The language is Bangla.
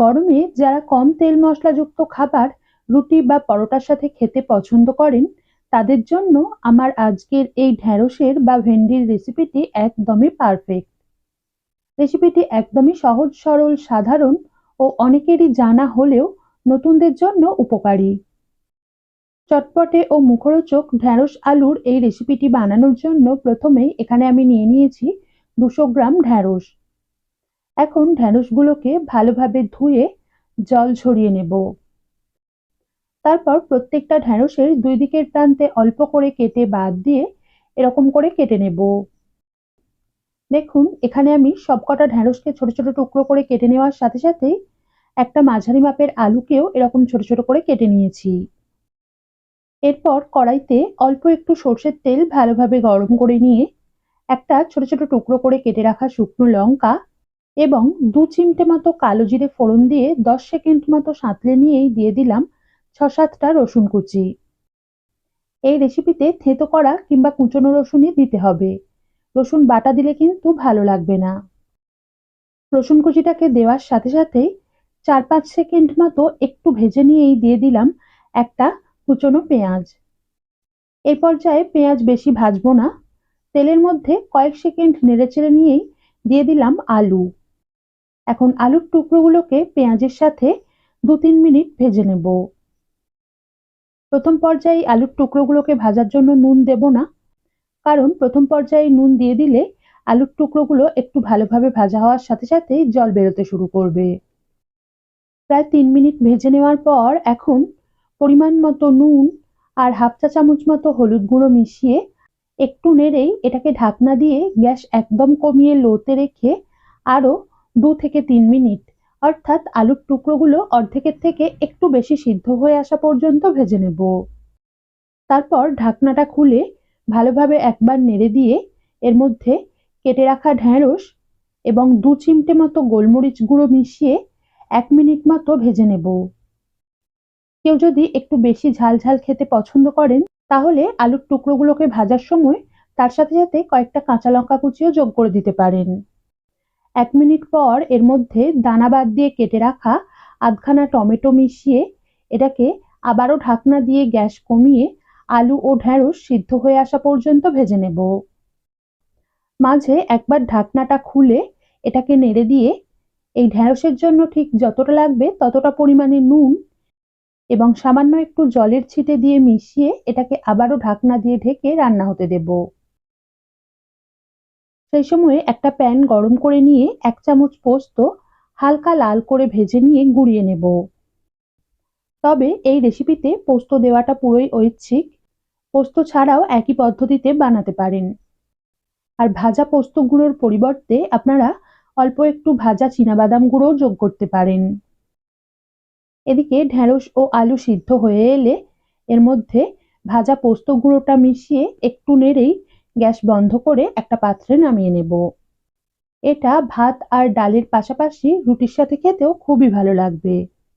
গরমে যারা কম তেল মশলাযুক্ত খাবার, রুটি বা পরোটার সাথে খেতে পছন্দ করেন, তাদের জন্য আমার আজকের এই ঢ্যাঁড়সের বা ভেন্ডির রেসিপিটি একদমই পারফেক্ট। রেসিপিটি একদমই সহজ, সরল, সাধারণ ও অনেকেরই জানা হলেও নতুনদের জন্য উপকারী। চটপটে ও মুখরোচক ঢ্যাঁড়স আলুর এই রেসিপিটি বানানোর জন্য প্রথমেই এখানে আমি নিয়ে নিয়েছি দুশো গ্রাম ঢ্যাঁড়স এখন ঢ্যাঁড়সগুলোকে ভালোভাবে ধুয়ে জল ঝরিয়ে নেব। তারপর প্রত্যেকটা ঢ্যাঁড়সের দুই দিকের প্রান্তে অল্প করে কেটে বাদ দিয়ে এরকম করে কেটে নেব। দেখুন, এখানে আমি সবকটা ঢ্যাঁড়সকে ছোট ছোট টুকরো করে কেটে নেওয়ার সাথে সাথেই একটা মাঝারি মাপের আলুকেও এরকম ছোট ছোট করে কেটে নিয়েছি। এরপর কড়াইতে অল্প একটু সর্ষের তেল ভালোভাবে গরম করে নিয়ে একটা ছোট ছোট টুকরো করে কেটে রাখা শুকনো লঙ্কা এবং দু চিমটে মতো কালো জিরে ফোড়ন দিয়ে দশ সেকেন্ড মতো সাঁতলে নিয়েই দিয়ে দিলাম ছ সাতটা রসুন কুচি। এই রেসিপিতে থেতো করা কিংবা কুচনো রসুনই দিতে হবে। রসুন বাটা দিলে কিন্তু ভালো লাগবে না। রসুন কুচিটাকে দেওয়ার সাথে সাথেই চার পাঁচ সেকেন্ড মতো একটু ভেজে নিয়েই দিয়ে দিলাম একটা কুচনো পেঁয়াজ। এই পর্যায়ে পেঁয়াজ বেশি ভাজবো না। তেলের মধ্যে কয়েক সেকেন্ড নেড়েচেড়ে নিয়েই দিয়ে দিলাম আলু। এখন আলুর টুকরোগুলোকে পেঁয়াজের সাথে দু তিন মিনিট ভেজে নেব। প্রথম পর্যায়ে আলুর টুকরোগুলোকে ভাজার জন্য নুন দেব না, কারণ প্রথম পর্যায়ে নুন দিয়ে দিলে আলুর টুকরোগুলো একটু ভালোভাবে ভাজা হওয়ার সাথে সাথে জল বেরোতে শুরু করবে। প্রায় তিন মিনিট ভেজে নেওয়ার পর এখন পরিমাণ মতো নুন আর হাফ চা চামচ মতো হলুদ গুঁড়ো মিশিয়ে একটু নেড়েই এটাকে ঢাকনা দিয়ে গ্যাস একদম কমিয়ে লোতে রেখে আরও দু থেকে তিন মিনিট। অর্থাৎ আলুর টুকরোগুলো অর্ধেকের থেকে একটু বেশি সিদ্ধ হয়ে আসা পর্যন্ত ভেজে নেব। তারপর ঢাকনাটা খুলে ভালোভাবে একবার নেড়ে দিয়ে এর মধ্যে কেটে রাখা ঢ্যাঁড়স এবং দু চিমটে মতো গোলমরিচ গুঁড়ো মিশিয়ে এক মিনিট মতো ভেজে নেব। কেউ যদি একটু বেশি ঝাল ঝাল খেতে পছন্দ করেন, তাহলে আলুর টুকরোগুলোকে ভাজার সময় তার সাথে সাথে কয়েকটা কাঁচা লঙ্কা কুচিও যোগ করে দিতে পারেন। এক মিনিট পর এর মধ্যে দানা বাদ দিয়ে কেটে রাখা আধখানা টমেটো মিশিয়ে এটাকে আবারও ঢাকনা দিয়ে গ্যাস কমিয়ে আলু ও ঢ্যাঁড়স সিদ্ধ হয়ে আসা পর্যন্ত ভেজে নেব। মাঝে একবার ঢাকনাটা খুলে এটাকে নেড়ে দিয়ে এই ঢ্যাঁড়সের জন্য ঠিক যতটা লাগবে ততটা পরিমাণে নুন এবং সামান্য একটু জলের ছিটে দিয়ে মিশিয়ে এটাকে আবারও ঢাকনা দিয়ে ঢেকে রান্না হতে দেব। সেই সময়ে একটা প্যান গরম করে নিয়ে এক চামচ পোস্ত হালকা লাল করে ভেজে নিয়ে গুঁড়িয়ে নেব। তবে এই রেসিপিতে পোস্ত দেওয়াটা পুরোই ঐচ্ছিক। পোস্ত ছাড়াও একই পদ্ধতিতে বানাতে পারেন। আর ভাজা পোস্ত গুঁড়োর পরিবর্তে আপনারা অল্প একটু ভাজা বাদাম গুঁড়ো যোগ করতে পারেন। এদিকে ঢেঁড়স ও আলু সিদ্ধ হয়ে এলে এর মধ্যে ভাজা পোস্ত গুঁড়োটা মিশিয়ে একটু নেড়েই গ্যাস বন্ধ করে একটা পাত্রে নামিয়ে নেব। এটা ভাত আর ডালের পাশাপাশি রুটির সাথে খেতেও খুবই ভালো লাগবে।